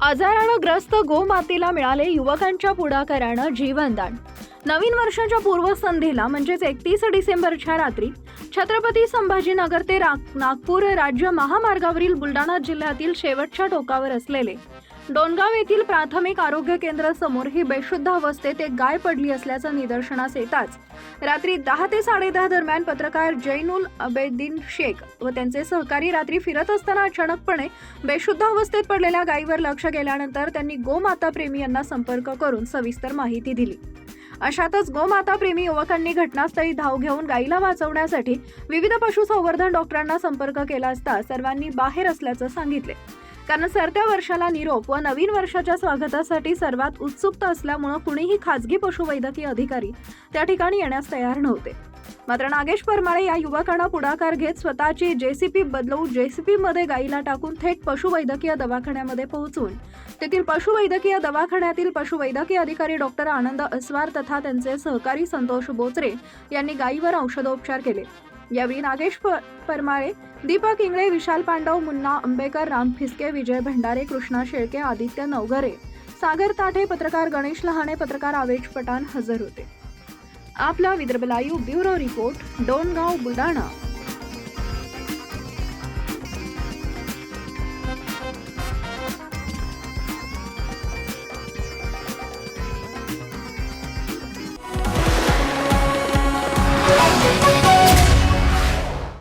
आजारानं ग्रस्त गोमातेला मिळाले युवकांच्या पुढाकारानं जीवनदान. नवीन वर्षाच्या पूर्वसंध्येला म्हणजेच एकतीस डिसेंबरच्या रात्री छत्रपती संभाजीनगर ते नागपूर राज्य महामार्गावरील बुलढाणा जिल्ह्यातील शेवटच्या टोकावर असलेले डोनगाव येथील प्राथमिक आरोग्य केंद्रासमोर ही बेशुद्ध अवस्थेत एक गाय पडली असल्याचं निदर्शनास येताच. रात्री दहा ते साडेदहा दरम्यान पत्रकार जैनुल अबेद्दीन शेख व त्यांचे सहकारी रात्री फिरत असताना अचानकपणे बेशुद्ध अवस्थेत पडलेल्या गायीवर लक्ष गेल्यानंतर त्यांनी गोमाता प्रेमी यांना संपर्क करून सविस्तर माहिती दिली. अशातच गोमाता प्रेमी युवकांनी घटनास्थळी धाव घेऊन गायीला वाचवण्यासाठी विविध पशुसंवर्धन डॉक्टरांना संपर्क केला असता सर्वांनी बाहेर असल्याचं सांगितले. कारण सरत्या वर्षाला निरोप व नवीन वर्षाच्या स्वागतासाठी सर्वात उत्सुकता असल्यामुळं कुणीही खाजगी पशुवैद्यकीय अधिकारी त्या ठिकाणी येण्यास तयार नव्हते. मात्र नागेश परमाळे या युवकांना पुढाकार घेत स्वतःची जेसीपी बदलवून जेसीपीमध्ये गायीला टाकून थेट पशुवैद्यकीय दवाखान्यामध्ये पोहोचून तेथील पशुवैद्यकीय दवाखान्यातील पशुवैद्यकीय अधिकारी डॉक्टर आनंद अस्वार तथा त्यांचे सहकारी संतोष बोचरे यांनी गायीवर औषधोपचार केले. यावेळी नागेश परमाळे दीपक इंगळे विशाल पांडव मुन्ना आंबेकर राम फिसके विजय भंडारे कृष्णा शेळके आदित्य नवघरे सागर ताठे पत्रकार गणेश लहाणे पत्रकार आवेश पठाण हजर होते. आपला Vidarbha live bureau report Dongaon Buldhana.